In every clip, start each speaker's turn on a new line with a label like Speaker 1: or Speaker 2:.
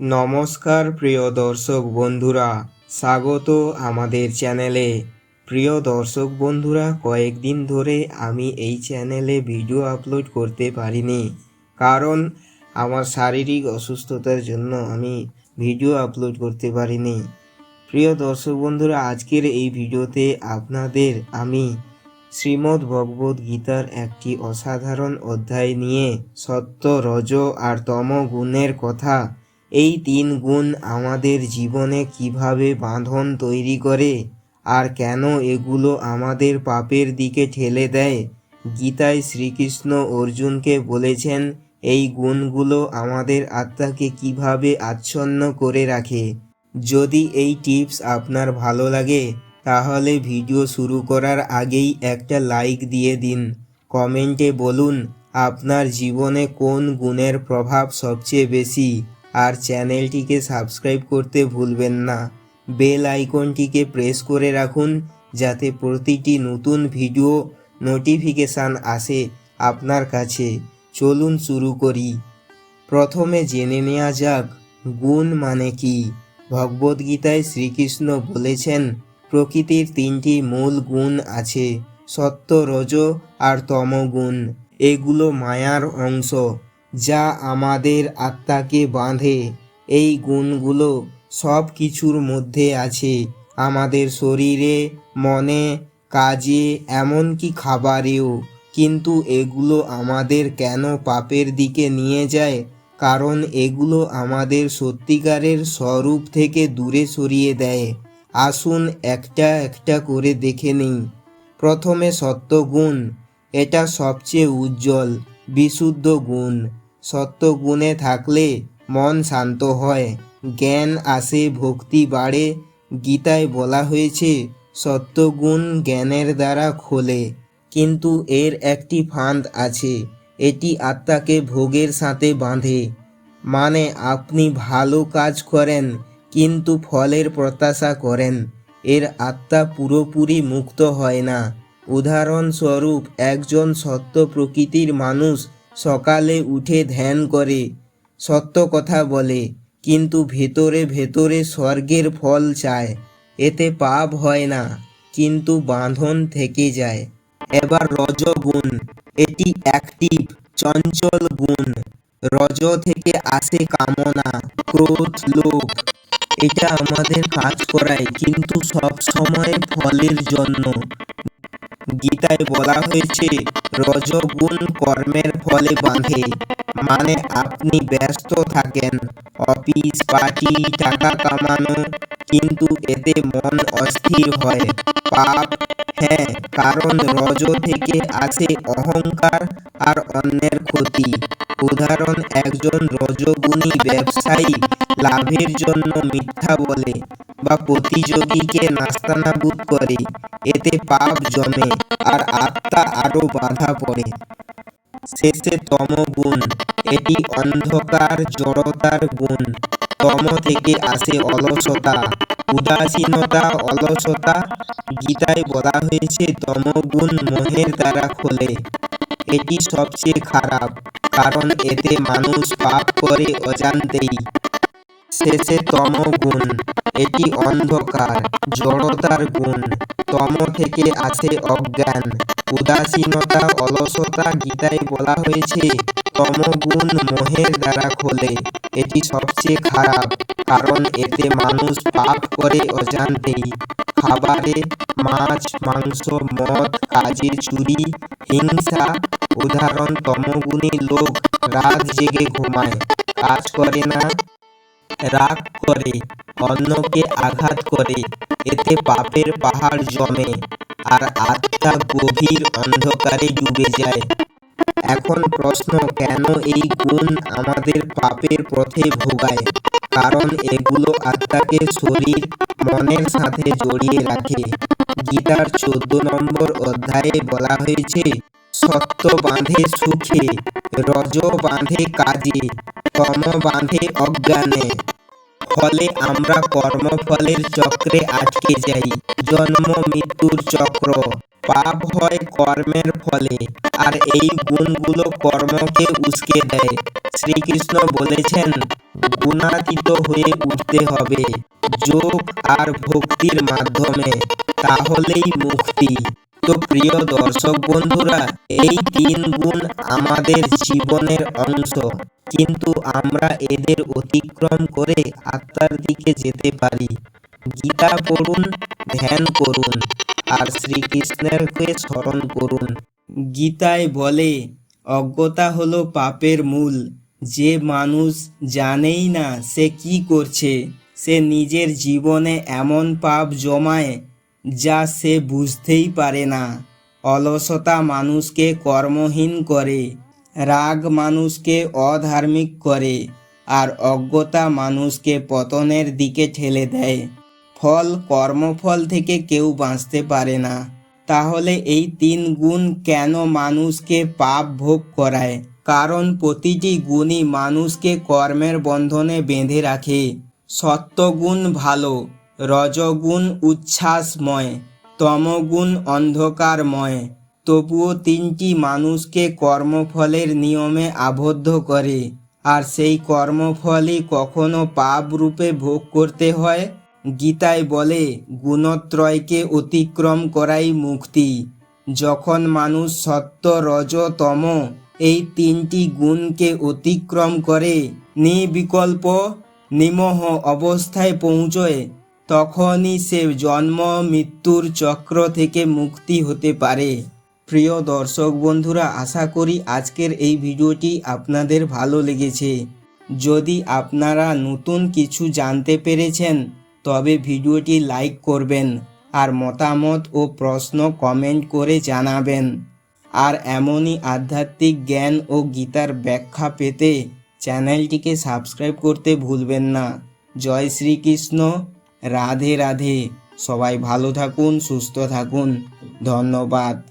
Speaker 1: নমস্কার প্রিয় দর্শক বন্ধুরা, স্বাগত আমাদের চ্যানেলে। প্রিয় দর্শক বন্ধুরা, কয়েকদিন ধরে আমি এই চ্যানেলে ভিডিও আপলোড করতে পারিনি। কারণ আমার শারীরিক অসুস্থতার জন্য আমি ভিডিও আপলোড করতে পারিনি। প্রিয় দর্শক বন্ধুরা, আজকের এই ভিডিওতে আপনাদের আমি শ্রীমদ্ ভগবদ গীতার একটি অসাধারণ অধ্যায় নিয়ে সত্য, রজ আর তম গুণের কথা এই তিন গুণ আমাদের জীবনে কীভাবে বাঁধন তৈরি করে? আর কেন এগুলো আমাদের পাপের দিকে ঠেলে দেয়? গীতায় শ্রীকৃষ্ণ অর্জুনকে বলেছেন, এই গুণগুলো আমাদের আত্মাকে কীভাবে আচ্ছন্ন করে রাখে? যদি এই টিপস আপনার ভালো লাগে, তাহলে ভিডিও শুরু করার আগেই একটা লাইক দিয়ে দিন। কমেন্টে বলুন, আপনার জীবনে কোন গুণের প্রভাব সবচেয়ে বেশি? আর চ্যানেলটিকে সাবস্ক্রাইব করতে ভুলবেন না। বেল আইকনটিকে প্রেস করে রাখুন যাতে প্রতিটি নতুন ভিডিও নোটিফিকেশান আসে আপনার কাছে। চলুন শুরু করি। প্রথমে জেনে নেওয়া যাক, গুণ মানে কি? ভগবদ্গীতায় শ্রীকৃষ্ণ বলেছেন, প্রকৃতির তিনটি মূল গুণ আছে, সত্য, রজ আর তমগুণ। এগুলো মায়ার অংশ। যা আমাদের আত্মাকে বাঁধে। এই গুণগুলো সব কিছুর মধ্যে আছে। আমাদের শরীরে, মনে, কাজে, এমনকি খাবারেও। কিন্তু এগুলো আমাদের কেন পাপের দিকে নিয়ে যায়? কারণ এগুলো আমাদের সত্যিকারের স্বরূপ থেকে দূরে সরিয়ে দেয়। আসুন একটা একটা করে দেখে নিই। প্রথমে সত্যগুণ, এটা সবচেয়ে উজ্জ্বল। বিশুদ্ধ গুণ। সত্য গুণে থাকলে মন শান্ত হয়। জ্ঞান আসে, ভক্তি বাড়ে। গীতায় বলা হয়েছে সত্যগুণ জ্ঞানের দ্বারা খোলে। কিন্তু এর একটি ফাঁদ আছে, এটি আত্মাকে ভোগের সাথে বাঁধে। মানে আপনি ভালো কাজ করেন, কিন্তু ফলের প্রত্যাশা করেন। এর আত্মা পুরোপুরি মুক্ত হয় না। উদাহরণস্বরূপ, একজন সত্য প্রকৃতির মানুষ সকালে উঠে ধ্যান করে, সত্য কথা বলে, কিন্তু ভেতরে ভেতরে স্বর্গের ফল চায়, এতে পাপ হয় না, কিন্তু বাঁধন থেকে যায়। এবার রজগুণ এটি অ্যাক্টিভ চঞ্চল গুণ। রজ থেকে আসে কামনা, ক্রোধ, লোভ। এটা আমাদের কাজ করায়, কিন্তু সব সময় ফলের জন্য। গীতায় বলা হয়েছে রজগুণ কর্মের ফলে বাঁধে। মানে আপনি ব্যস্ত থাকেন, অফিস পার্টি, টাকা কামানো, কিন্তু এতে মন অস্থির হয়। পাপ হ্যাঁ কারণ রজ থেকে আসে অহংকার আর অন্যের ক্ষতি। উদাহরণ, একজন রজগুণী ব্যবসায়ী লাভের জন্য মিথ্যা বলে বা প্রতিযোগীকে নাস্তানাবুদ করে। এতে পাপ জমে আর আত্মা আরও বাধা পড়ে। শেষে তম গুণ, এটি অন্ধকার জড়তার গুণ। তম থেকে আসে অলসতা, উদাসীনতা, অলসতা। গীতায় বলা হয়েছে তমগুণ মোহের দ্বারা খোলে। এটি সবচেয়ে খারাপ, কারণ এতে মানুষ পাপ করে অজান্তেই। শেষে তম গুণ। এটি অন্ধকার, জড়তার গুণ। তম থেকে আসে অজ্ঞান। উদাসীনতা, অলসতা গীতায় বলা হয়েছে তমগুণ মোহের দ্বারা খোলে। এটি সবচেয়ে খারাপ, কারণ এতে মানুষ পাপ করে অজান্তেই। খাবারে মাছ, মাংস, মদ কাজে চুরি, হিংসা, উদাহরণ তমগুণী লোক রাত জেগে ঘুমায়। কাজ করে না রাগ করে, অন্যকে আঘাত করে, এতে পাপের পাহাড় জমে, আর আত্মা গভীর অন্ধকারে ডুবে যায়। এখন প্রশ্ন, কেন এই গুণ আমাদের পাপের পথে ভোগায়? কারণ এগুলো আত্মাকে শরীর, মনের সাথে জড়িয়ে রাখে। গীতার চোদ্দ নম্বর অধ্যায়ে বলা হয়েছে, সত্য বাঁধে সুখে রজ বাঁধে কাজে। তম বাঁধে অজ্ঞানে। ফলে আমরা কর্মফলের চক্রে আটকে যাই। জন্ম, মৃত্যুর চক্র। পাপ হয় কর্মের ফলে, আর এই গুণগুলো কর্মকে উস্কে দেয়। শ্রীকৃষ্ণ বলেছেন, গুণাতীত হয়ে উঠতে হবে। যোগ আর ভক্তির মাধ্যমে, তাহলেই মুক্তি। তো প্রিয় দর্শক বন্ধুরা, এই তিন গুণ আমাদের জীবনের অংশ। কিন্তু আমরা এদের অতিক্রম করে আত্মার দিকে যেতে পারি। গীতা পড়ুন, ধ্যান করুন, আর শ্রীকৃষ্ণেরকে স্মরণ করুন। গীতায় বলে, অজ্ঞতা হলো পাপের মূল। যে মানুষ জানেই না সে কি করছে, সে নিজের জীবনে এমন পাপ জমায় যা সে বুঝতেই পারে না। অলসতা মানুষকে কর্মহীন করে, রাগ মানুষকে অধার্মিক করে, আর অজ্ঞতা মানুষকে পতনের দিকে ঠেলে দেয়। ফল কর্মফল থেকে কেউ বাঁচতে পারে না। তাহলে এই তিন গুণ কেন মানুষকে পাপ ভোগ করায়? কারণ প্রতিটি গুণই মানুষকে কর্মের বন্ধনে বেঁধে রাখে। সত্যগুণ ভালো। রজগুণ উচ্ছ্বাসময়, তমগুণ অন্ধকারময়। তবুও তিনটি মানুষকে কর্মফলের নিয়মে আবদ্ধ করে। আর সেই কর্মফলই কখনো পাপ রূপে ভোগ করতে হয়? গীতায় বলে, গুণত্রয়কে অতিক্রম করাই মুক্তি। যখন মানুষ সত্য, রজ, তম এই তিনটি গুণকে অতিক্রম করে, নিবিকল্প নিমহ অবস্থায় পৌঁছয় তখনই সে জন্ম মৃত্যুর চক্র থেকে মুক্তি হতে পারে। প্রিয় দর্শক বন্ধুরা, আশা করি আজকের এই ভিডিওটি আপনাদের ভালো লেগেছে। যদি আপনারা নতুন কিছু জানতে পেরেছেন, তবে ভিডিওটি লাইক করবেন আর মতামত ও প্রশ্ন কমেন্ট করে জানাবেন। আর এমনই আধ্যাত্মিক জ্ঞান ও গীতার ব্যাখ্যা পেতে চ্যানেলটিকে সাবস্ক্রাইব করতে ভুলবেন না। জয় শ্রীকৃষ্ণ। রাধে রাধে। সবাই ভালো থাকুন, সুস্থ থাকুন। ধন্যবাদ।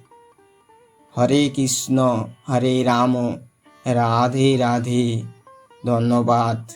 Speaker 1: হরে কৃষ্ণ, হরে রাম। রাধে রাধে। ধন্যবাদ।